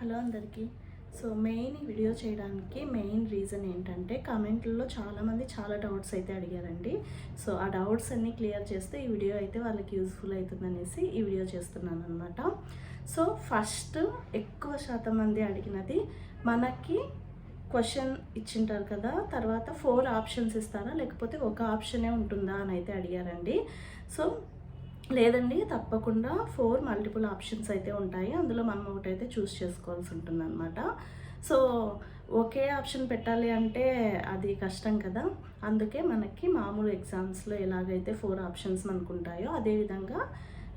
Hello అందరికీ. So main ఈ video చేయడానికి మెయిన్ రీజన్ ఏంటంటే కామెంట్లలో చాలామంది చాలా డౌట్స్ అయితే అడిగారండి. సో ఆ డౌట్స్ అన్నీ క్లియర్ చేస్తే ఈ వీడియో అయితే వాళ్ళకి యూస్ఫుల్ అవుతుందనేసి ఈ వీడియో చేస్తున్నాను అనమాట సో ఫస్ట్ ఎక్కువ శాతం మంది అడిగినది మనకి క్వశ్చన్ ఇచ్చింటారు కదా తర్వాత ఫోర్ ఆప్షన్స్ ఇస్తారా లేకపోతే ఒక ఆప్షనే ఉంటుందా అని అయితే అడిగారండి. సో లేదండి తప్పకుండా ఫోర్ మల్టిపుల్ ఆప్షన్స్ అయితే ఉంటాయి. అందులో మనం ఒకటైతే చూస్ చేసుకోవాల్సి ఉంటుంది అనమాట సో ఒకే ఆప్షన్ పెట్టాలి అంటే అది కష్టం కదా. అందుకే మనకి మామూలు ఎగ్జామ్స్లో ఎలాగైతే ఫోర్ ఆప్షన్స్ మనకు ఉంటాయో అదేవిధంగా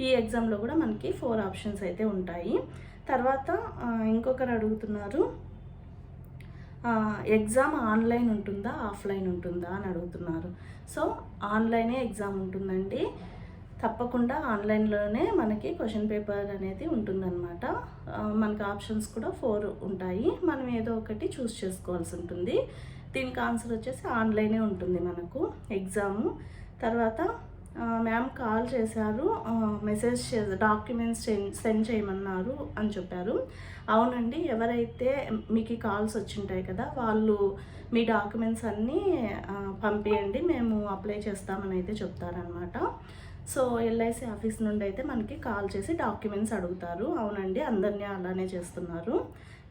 ఈ ఎగ్జామ్లో కూడా మనకి ఫోర్ ఆప్షన్స్ అయితే ఉంటాయి. తర్వాత ఇంకొకరు అడుగుతున్నారు. ఎగ్జామ్ ఆన్లైన్ ఉంటుందా ఆఫ్లైన్ ఉంటుందా అని అడుగుతున్నారు. సో ఆన్లైనే ఎగ్జామ్ ఉంటుందండి. తప్పకుండా ఆన్లైన్లోనే మనకి క్వశ్చన్ పేపర్ అనేది ఉంటుందన్నమాట. మనకి ఆప్షన్స్ కూడా ఫోర్ ఉంటాయి. మనం ఏదో ఒకటి చూస్ చేసుకోవాల్సి ఉంటుంది. దీనికి ఆన్సర్ వచ్చేసి ఆన్లైనే ఉంటుంది మనకు ఎగ్జాము. తర్వాత మ్యామ్ కాల్ చేశారు. మెసేజ్ చే డాక్యుమెంట్స్ సెండ్ చేయమన్నారు అని చెప్పారు. అవునండి ఎవరైతే మీకు కాల్స్ వచ్చింటాయి కదా వాళ్ళు మీ డాక్యుమెంట్స్ అన్నీ పంపించండి పంపియండి. మేము అప్లై చేస్తామని అయితే చెప్తారనమాట సో ఎల్ఐసి ఆఫీస్ నుండి అయితే మనకి కాల్ చేసి డాక్యుమెంట్స్ అడుగుతారు. అవునండి అందరినీ అలానే చేస్తున్నారు.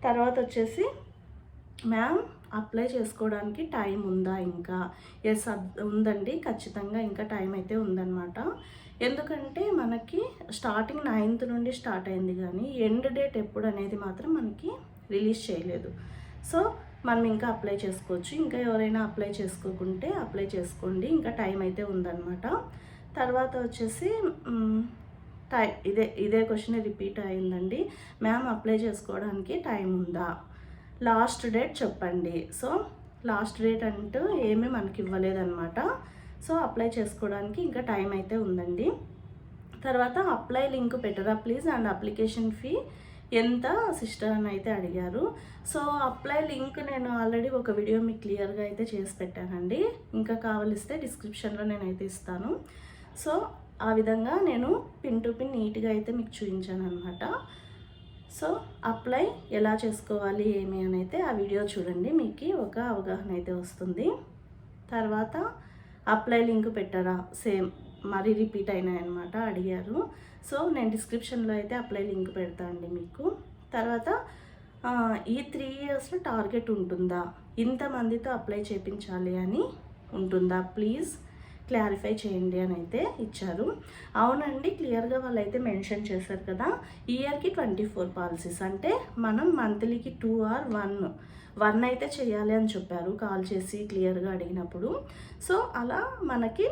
తర్వాత వచ్చేసి మ్యామ్ అప్లై చేసుకోవడానికి టైం ఉందా ఇంకా? ఎస్ ఉందండి. ఖచ్చితంగా ఇంకా టైం అయితే ఉందన్నమాట. ఎందుకంటే మనకి స్టార్టింగ్ నైన్త్ నుండి స్టార్ట్ అయింది కానీ ఎండ్ డేట్ ఎప్పుడు అనేది మాత్రం మనకి రిలీజ్ చేయలేదు. సో మనం ఇంకా అప్లై చేసుకోవచ్చు. ఇంకా ఎవరైనా అప్లై చేసుకోకుంటే అప్లై చేసుకోండి. ఇంకా టైం అయితే ఉందన్నమాట. తర్వాత వచ్చేసి టై ఇదే ఇదే క్వశ్చన్ రిపీట్ అయిందండి. మ్యామ్ అప్లై చేసుకోవడానికి టైం ఉందా? లాస్ట్ డేట్ చెప్పండి. సో లాస్ట్ డేట్ అంటూ ఏమీ మనకి ఇవ్వలేదన్నమాట సో అప్లై చేసుకోవడానికి ఇంకా టైం అయితే ఉందండి. తర్వాత అప్లై లింక్ పెట్టరా ప్లీజ్? అండ్ అప్లికేషన్ ఫీ ఎంత? సిస్టర్ అని అయితే అడిగారు. సో అప్లై లింక్ నేను ఆల్రెడీ ఒక వీడియో మీకు క్లియర్గా అయితే చేసి పెట్టానండి. ఇంకా కావలిస్తే డిస్క్రిప్షన్లో నేనైతే ఇస్తాను. సో ఆ విధంగా నేను పిన్ టు పిన్ నీట్గా అయితే మీకు చూపించాను అనమాట సో అప్లై ఎలా చేసుకోవాలి ఏమి అని అయితే ఆ వీడియో చూడండి. మీకు ఒక అవగాహన అయితే వస్తుంది. తర్వాత అప్లై లింక్ పెట్టరా? సేమ్ మరీ రిపీట్ అయినాయనమాట అడిగారు. సో నేను డిస్క్రిప్షన్లో అయితే అప్లై లింక్ పెడతా అండి మీకు. తర్వాత ఈ త్రీ ఇయర్స్లో టార్గెట్ ఉంటుందా? ఇంతమందితో అప్లై చేయించాలి అని ఉంటుందా? ప్లీజ్ క్లారిఫై చేయండి అని అయితే ఇచ్చారు. అవునండి క్లియర్గా వాళ్ళు అయితే మెన్షన్ చేశారు కదా. ఇయర్కి ట్వంటీ ఫోర్ పాలసీస్. అంటే మనం మంత్లీకి టూ ఆర్ వన్ వన్ అయితే చేయాలి అని చెప్పారు కాల్ చేసి క్లియర్గా అడిగినప్పుడు. సో అలా మనకి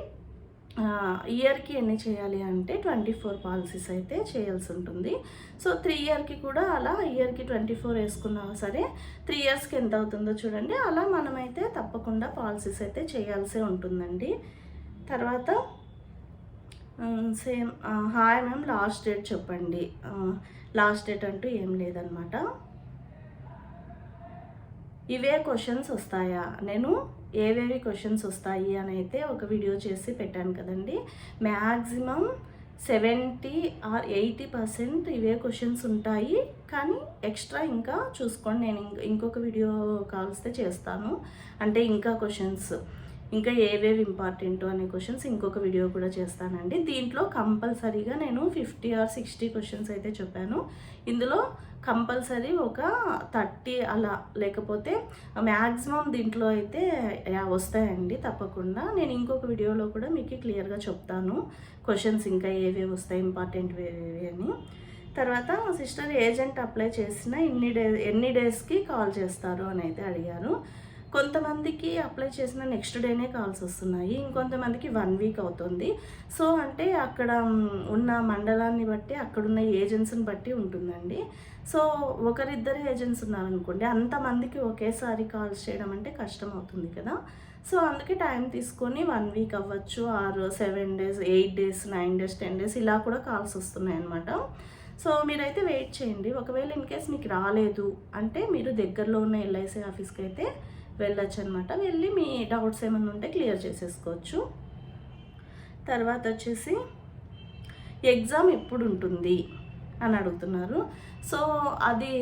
ఇయర్కి ఎన్ని చేయాలి అంటే ట్వంటీ ఫోర్ పాలసీస్ అయితే చేయాల్సి ఉంటుంది. సో త్రీ ఇయర్కి కూడా అలా ఇయర్కి ట్వంటీ ఫోర్ వేసుకున్నా సరే త్రీ ఇయర్స్కి ఎంత అవుతుందో చూడండి. అలా మనమైతే తప్పకుండా పాలసీస్ అయితే చేయాల్సి ఉంటుందండి. తర్వాత same hi ma'am last date చెప్పండి. లాస్ట్ డేట్ అంటూ ఏం లేదనమాట ఇవే క్వశ్చన్స్ వస్తాయా? నేను ఏవేవి క్వశ్చన్స్ వస్తాయి అని అయితే ఒక వీడియో చేసి పెట్టాను కదండి. Maximum seventy or eighty percent ఇవే క్వశ్చన్స్ ఉంటాయి. కానీ ఎక్స్ట్రా ఇంకా చూసుకోండి. నేను ఇంకొక వీడియో కాల్స్తే చేస్తాను. అంటే ఇంకా క్వశ్చన్స్. ఇంకా ఏవేవి ఇంపార్టెంట్ అనే క్వశ్చన్స్ ఇంకొక వీడియో కూడా చేస్తానండి. దీంట్లో కంపల్సరీగా నేను ఫిఫ్టీ ఆర్ సిక్స్టీ క్వశ్చన్స్ అయితే చెప్పాను. ఇందులో కంపల్సరీ ఒక థర్టీ అలా లేకపోతే మ్యాక్సిమం దీంట్లో అయితే వస్తాయండి తప్పకుండా. నేను ఇంకొక వీడియోలో కూడా మీకు క్లియర్గా చెప్తాను క్వశ్చన్స్ ఇంకా ఏవేవి వస్తాయి ఇంపార్టెంట్ ఏవేవి అని. తర్వాత సిస్టర్ ఏజెంట్ అప్లై చేసిన ఇన్ని డే ఎన్ని డేస్కి కాల్ చేస్తారు అని అయితే అడిగారు. కొంతమందికి అప్లై చేసిన నెక్స్ట్ డేనే కాల్స్ వస్తున్నాయి. ఇంకొంతమందికి వన్ వీక్ అవుతుంది. సో అంటే అక్కడ ఉన్న మండలాన్ని బట్టి అక్కడున్న ఏజెంట్స్ని బట్టి ఉంటుందండి. సో ఒకరిద్దరు ఏజెంట్స్ ఉన్నారనుకోండి అంతమందికి ఒకేసారి కాల్స్ చేయడం అంటే కష్టం అవుతుంది కదా. సో అందుకే టైం తీసుకొని వన్ వీక్ అవ్వచ్చు ఆరు seven days eight days nine days ten days ఇలా కూడా కాల్స్ వస్తున్నాయి అనమాట సో మీరైతే వెయిట్ చేయండి. ఒకవేళ ఇన్ కేస్ మీకు రాలేదు అంటే మీరు దగ్గరలో ఉన్న ఎల్ఐసి ఆఫీస్కి అయితే వెళ్ళొచ్చు అనమాట వెళ్ళి మీ డౌట్స్ ఏమైనా ఉంటే క్లియర్ చేసేసుకోవచ్చు. తర్వాత వచ్చేసి ఎగ్జామ్ ఎప్పుడు ఉంటుంది? అని అడుగుతున్నారు. సో అది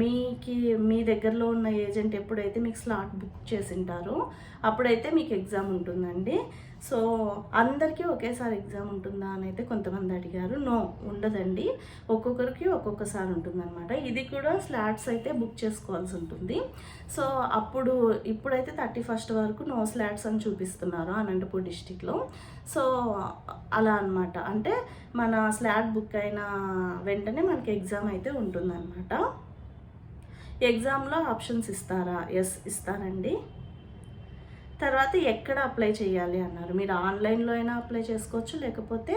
మీకి మీ దగ్గరలో ఉన్న ఏజెంట్ ఎప్పుడైతే మీకు స్లాట్ బుక్ చేసింటారో అప్పుడైతే మీకు ఎగ్జామ్ ఉంటుందండి. సో అందరికీ ఒకేసారి ఎగ్జామ్ ఉంటుందా అని అయితే కొంతమంది అడిగారు. నో ఉండదండి. ఒక్కొక్కరికి ఒక్కొక్కసారి ఉంటుందన్నమాట. ఇది కూడా స్లాట్స్ అయితే బుక్ చేసుకోవాల్సి ఉంటుంది. సో అప్పుడు ఇప్పుడైతే థర్టీ ఫస్ట్ వరకు నో స్లాట్స్ అని చూపిస్తున్నారు అనంతపూర్ డిస్టిక్లో. సో అలా అన్నమాట. అంటే మన స్లాట్ బుక్ అయిన వెంటనే మనకి ఎగ్జామ్ అయితే ఉంటుందన్నమాట. ఎగ్జామ్లో ఆప్షన్స్ ఇస్తారా? ఎస్ ఇస్తారండి తర్వాత ఎక్కడ అప్లై చేయాలి అన్నారు. మీరు ఆన్లైన్లో అయినా అప్లై చేసుకోవచ్చు లేకపోతే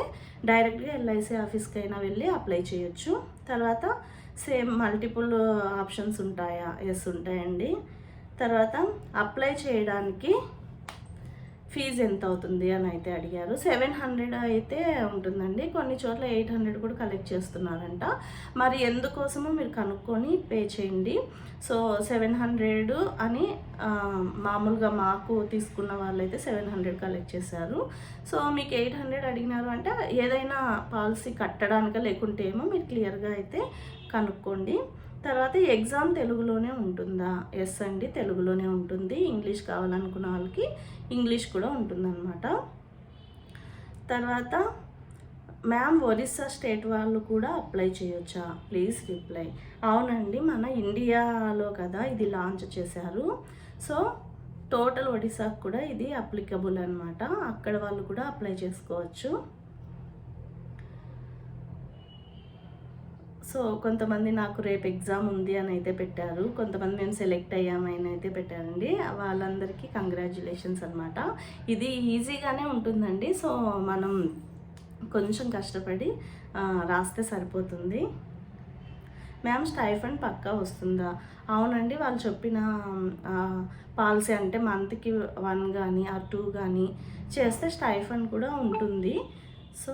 డైరెక్ట్గా ఎల్ఐసి ఆఫీస్కి అయినా వెళ్ళి అప్లై చేయొచ్చు. తర్వాత సేమ్ మల్టిపుల్ ఆప్షన్స్ ఉంటాయా? ఎస్ ఉంటాయండి. తర్వాత అప్లై చేయడానికి ఫీజు ఎంత అవుతుంది అని అయితే అడిగారు. సెవెన్ హండ్రెడ్ అయితే ఉంటుందండి. కొన్ని చోట్ల ఎయిట్ హండ్రెడ్ కూడా కలెక్ట్ చేస్తున్నారంట. మరి ఎందుకోసమో మీరు కనుక్కొని పే చేయండి. సో సెవెన్ హండ్రెడ్ అని మామూలుగా మాకు తీసుకున్న వాళ్ళైతే సెవెన్ హండ్రెడ్ కలెక్ట్ చేశారు. సో మీకు ఎయిట్ హండ్రెడ్ అడిగినారు అంటే ఏదైనా పాలసీ కట్టడానిక లేకుంటే ఏమో మీరు క్లియర్గా అయితే కనుక్కోండి. తర్వాత ఎగ్జామ్ తెలుగులోనే ఉంటుందా? ఎస్ అండి తెలుగులోనే ఉంటుంది. ఇంగ్లీష్ కావాలనుకున్న వాళ్ళకి ఇంగ్లీష్ కూడా ఉంటుందన్నమాట. తర్వాత మ్యామ్ ఒరిస్సా స్టేట్ వాళ్ళు కూడా అప్లై చేయొచ్చా? Please reply. అవునండి మన ఇండియాలో కదా ఇది లాంచ్ చేశారు. సో టోటల్ ఒడిశాకు కూడా ఇది అప్లికబుల్ అనమాట అక్కడ వాళ్ళు కూడా అప్లై చేసుకోవచ్చు. సో కొంతమంది నాకు రేపు ఎగ్జామ్ ఉంది అని అయితే పెట్టారు. కొంతమంది మేము సెలెక్ట్ అయ్యామని అయితే పెట్టారండి. వాళ్ళందరికీ కంగ్రాచులేషన్స్ అనమాట ఇది ఈజీగానే ఉంటుందండి. సో మనం కొంచెం కష్టపడి రాస్తే సరిపోతుంది. మ్యామ్ స్టైఫండ్ పక్కా వస్తుందా? అవునండి వాళ్ళు చెప్పిన పాలసీ అంటే మంత్కి వన్ కానీ ఆ టూ కానీ చేస్తే స్టైఫండ్ కూడా ఉంటుంది. సో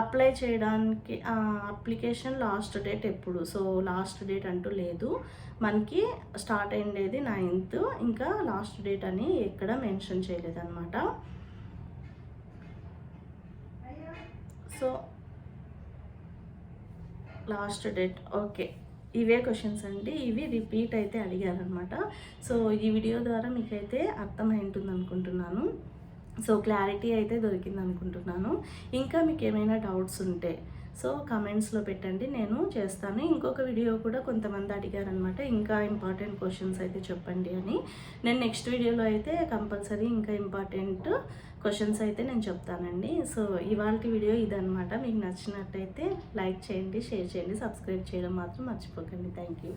అప్లై చేయడానికి అప్లికేషన్ లాస్ట్ డేట్ ఎప్పుడు? సో లాస్ట్ డేట్ అంటూ లేదు. మనకి స్టార్ట్ అయ్యేది నైన్త్. ఇంకా లాస్ట్ డేట్ అని ఎక్కడ మెన్షన్ చేయలేదన్నమాట. So last date. ఓకే. ఇవే క్వశ్చన్స్ అండి. ఇవి రిపీట్ అయితే అడిగారనమాట సో ఈ వీడియో ద్వారా మీకైతే అర్థమై ఉంటుంది అనుకుంటున్నాను సో క్లారిటీ అయితే దొరికింది అనుకుంటున్నాను ఇంకా మీకు ఏమైనా డౌట్స్ ఉంటే సో కమెంట్స్లో పెట్టండి నేను చేస్తాను. ఇంకొక వీడియో కూడా కొంతమంది అడిగారనమాట ఇంకా ఇంపార్టెంట్ క్వశ్చన్స్ అయితే చెప్పండి అని. నేను నెక్స్ట్ వీడియోలో అయితే కంపల్సరీ ఇంకా ఇంపార్టెంట్ క్వశ్చన్స్ అయితే నేను చెప్తానండి. సో ఇవాళ వీడియో ఇదనమాట మీకు నచ్చినట్టయితే లైక్ చేయండి షేర్ చేయండి సబ్స్క్రైబ్ చేయడం మాత్రం మర్చిపోకండి. Thank you.